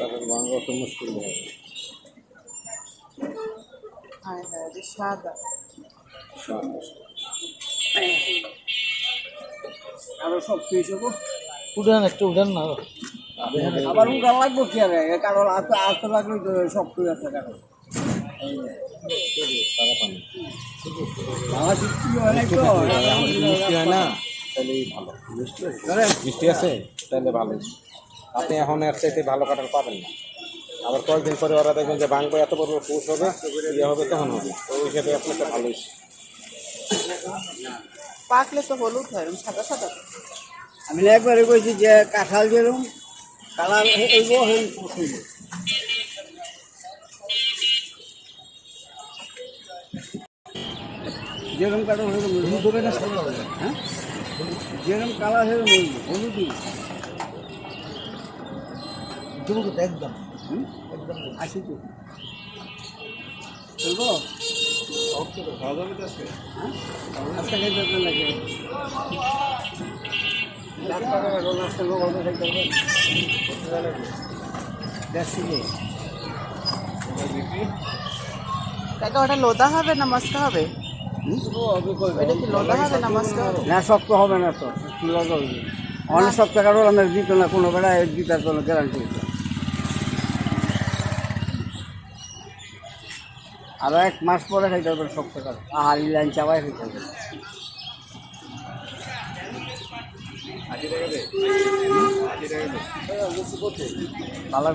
কারণ ভাঙা তো মুশকিল হবে হায় রে সাদা। আরও সব কিছু উঠান একটু উঠান না আবার উঠা লাগবো কি আর? কারণ আস্তে আস্তে লাগলে সব কিছু আছে কারণ সারা পানি আমার সৃষ্টি হয় নাই তো? বৃষ্টি না? তাহলে ভালো। বৃষ্টি আছে? তাহলে ভালো। আপনি এখন এর চাইতে ভালো কাটার পাবেন না। আবার কয়েকদিন পরে ওরা দেখবেন যে ভাঙবো এত বড় পুষ হবে ইয়ে হবে তখন হবে। তো ওই হিসেবে আপনাকে ভালোই। পাকলে তো হলুদ হয় সাদা সাদা। আমি না একবারে কইছি যে কাঁঠাল যেরকম কালার এইব হেন পছন্দ যেরকম সেরকম হলুদ হবে না সাদা হবে হ্যাঁ? যেরকম কালার সেরকম হলুদ একদম। হুম? আসি তো। চলবো হ্যাঁ? তো কাকা ওটা লোদা হবে না মাস্কা হবে? এটা কি লোদা হবে না মাস্কা হবে। না শক্ত হবে না তো। অনেক সব টাকারও আমার দিত না কোনো বেড়া দিতার কোনো গ্যারান্টি আরও এক মাস পরে খাইতে হবে সব টাকা। আর লাইন চাবাই খাইতে হবে। ভালো